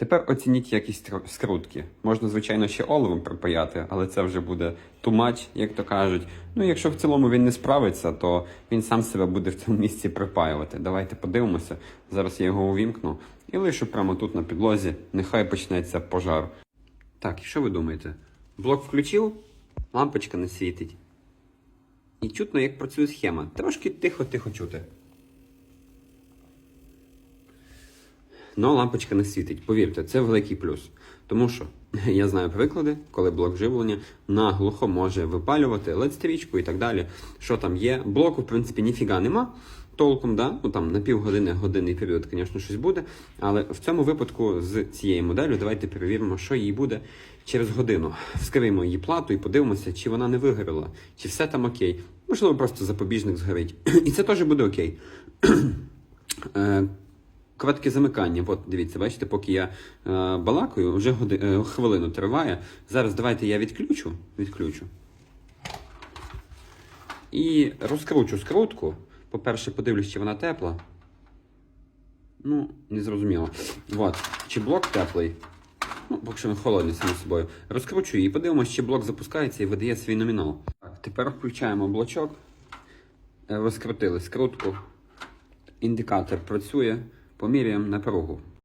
Тепер оцініть якість скрутки. Можна, звичайно, ще оловом припаяти, але це вже буде too much, як то кажуть. Ну, якщо в цілому він не справиться, то він сам себе буде в цьому місці припаювати. Давайте подивимося. Зараз я його увімкну і лишу прямо тут на підлозі. Нехай почнеться пожар. Так, і що ви думаєте? Блок включив, лампочка не світить. І чутно, як працює схема. Трошки тихо-тихо чути. Но лампочка не світить. Повірте, це великий плюс. Тому що я знаю приклади, коли блок живлення наглухо може випалювати LED-стрічку і так далі. Що там є? Блоку, в принципі, ніфіга нема. Толком, да? ну там на півгодини, годинний період, звісно, щось буде. Але в цьому випадку з цією моделлю давайте перевіримо, що їй буде через годину. Вскриємо її плату і подивимося, чи вона не вигоріла, чи все там окей. Можливо, просто запобіжник згорить. І це теж буде окей. Коротке замикання. От дивіться, бачите, поки я е, балакаю, вже годи, е, хвилину триває. Зараз давайте я відключу. відключу. І розкручу скрутку. По-перше, подивлюсь, чи вона тепла. Ну, не зрозуміло. От. Чи блок теплий? Ну, поки що холодний само собою. Розкручу її, подивимося, чи блок запускається і видає свій номінал. Так, тепер включаємо блочок. Е, Розкрутили скрутку. Індикатор працює. Поміряємо напругу.